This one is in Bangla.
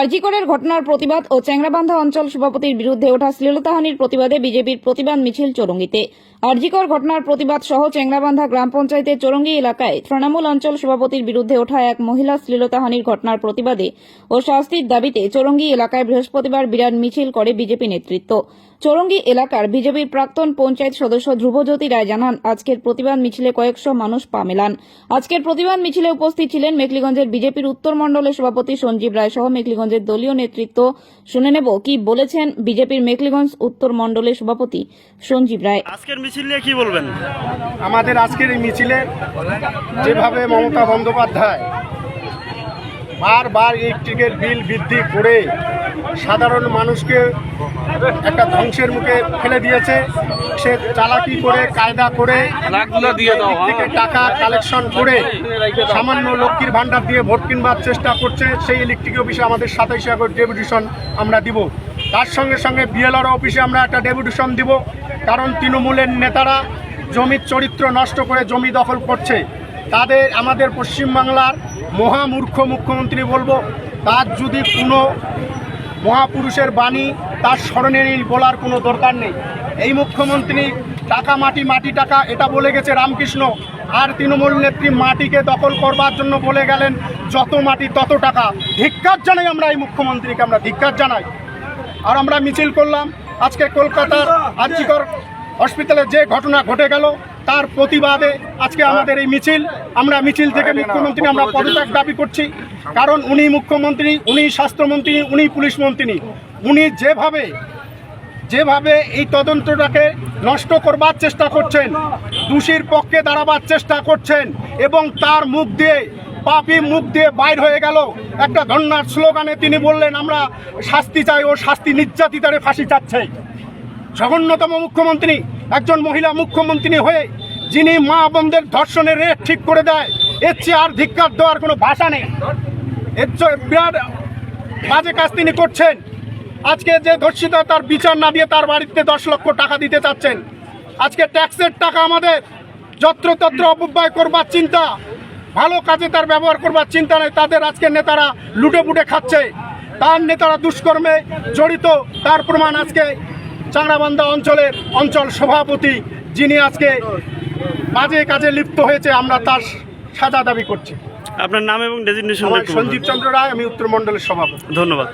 আরজিকরের ঘটনার প্রতিবাদ ও চ্যাংরাবান্ধা অঞ্চল সভাপতির বিরুদ্ধে ওঠা শ্লীলতাহানির প্রতিবাদে বিজেপির প্রতিবাদ মিছিল চৌরঙ্গিতে। আরজিকর ঘটনার প্রতিবাদ সহ চ্যাংরাবান্ধা গ্রাম পঞ্চায়েতের চৌরঙ্গি এলাকায় তৃণমূল অঞ্চল সভাপতির বিরুদ্ধে ওঠা এক মহিলা শ্লীলতাহানির ঘটনার প্রতিবাদে ও শাস্তির দাবিতে চৌরঙ্গি এলাকায় বৃহস্পতিবার বিরাট মিছিল করে বিজেপি নেতৃত্ব। চৌরঙ্গি এলাকার বিজেপির প্রাক্তন পঞ্চায়েত সদস্য ধ্রুবজ্যোতি রায় জানান, আজকের প্রতিবাদ মিছিলে কয়েকশো মানুষ পা মেলান। আজকের প্রতিবাদ মিছিলে উপস্থিত ছিলেন মেকলিগঞ্জের বিজেপির উত্তর মণ্ডলের সভাপতি সঞ্জীব রায় সহ মেকলিগঞ্জের দলীয় নেতৃত্ব শুনে নেব কি বলেছেন বিজেপির মেকলিগঞ্জ উত্তর মণ্ডলের সভাপতি সঞ্জীব রায়। আজকের মিছিল নিয়ে কি বলবেন? আমাদের আজকের এই মিছিলে যেভাবে মমতা বন্দ্যোপাধ্যায় বারবার ইলেকট্রিকের বিল বৃদ্ধি করে সাধারণ মানুষকে একটা ধ্বংসের মুখে ফেলে দিয়েছে। সে চালাকি করে কায়দা করে থেকে টাকা কালেকশন করে সামান্য লক্ষ্মীর ভাণ্ডার দিয়ে ভোট কিনবার চেষ্টা করছে। সেই ইলেকট্রিক অফিসে আমাদের সাতাইশে আগস্ট ডেপুটেশন আমরা দিব। তার সঙ্গে সঙ্গে বিএলআর অফিসে আমরা একটা ডেপুটেশন দিব। কারণ তৃণমূলের নেতারা জমির চরিত্র নষ্ট করে জমি দখল করছে। তাদের আমাদের পশ্চিমবাংলার মহামূর্খ মুখ্যমন্ত্রী বলব তার যদি কোনো মহাপুরুষের বাণী তার স্মরণে নেই বলার কোনো দরকার নেই। এই মুখ্যমন্ত্রী টাকা মাটি মাটি টাকা এটা বলে গেছে রামকৃষ্ণ। আর তৃণমূল নেত্রী মাটিকে দখল করবার জন্য বলে গেলেন যত মাটি তত টাকা। ধিক্কার জানাই আমরা এই মুখ্যমন্ত্রীকে আমরা ধিক্কার জানাই। আর আমরা মিছিল করলাম আজকে কলকাতার আর্জিকর হসপিটালে যে ঘটনা ঘটে গেল তার প্রতিবাদে আজকে আমাদের এই মিছিল আমরা মিছিল থেকে মুখ্যমন্ত্রী আমরা পদত্যাগ দাবি করছি। কারণ উনি মুখ্যমন্ত্রী উনি স্বাস্থ্যমন্ত্রী উনি পুলিশ মন্ত্রী। উনি যেভাবে যেভাবে এই তদন্তটাকে নষ্ট করবার চেষ্টা করছেন দোষীর পক্ষে দাঁড়াবার চেষ্টা করছেন এবং তার মুখ দিয়ে পাপি মুখ দিয়ে বাইর হয়ে গেল একটা ধন্যার স্লোগানে তিনি বললেন আমরা শাস্তি চাই ও শাস্তি নির্যাতিতারে ফাঁসি চাচ্ছে। জঘন্যতম মুখ্যমন্ত্রী, একজন মহিলা মুখ্যমন্ত্রী হয়ে, যিনি মা বোনদের ধর্ষণের রেট ঠিক করে দেয়, এর চেয়ে আর ধিক্কার দেওয়ার কোনো ভাষা নেই। এর চেয়ে বিরাট বাজে কাজ তিনি করছেন। আজকে যে ধর্ষিতা তার বিচার না দিয়ে তার বাড়িতে দশ লক্ষ টাকা দিতে চাচ্ছেন, আজকে ট্যাক্সের টাকা আমাদের যত্রতত্র অপব্যয় করবার চিন্তা, ভালো কাজে তার ব্যবহার করবার চিন্তা নেই, তাদের আজকে নেতারা লুটে পুটে খাচ্ছে। তার নেতারা দুষ্কর্মে জড়িত, তার প্রমাণ আজকে চাংড়াবান্ধা অঞ্চলের অঞ্চল সভাপতি যিনি আজকে বাজে কাজে লিপ্ত হয়েছে আমরা তার সাজা দাবি করছি। আপনার নাম এবং ডেজিগনেশন সঞ্জীব চন্দ্র রায় আমি উত্তর মণ্ডলের সভাপতি। ধন্যবাদ।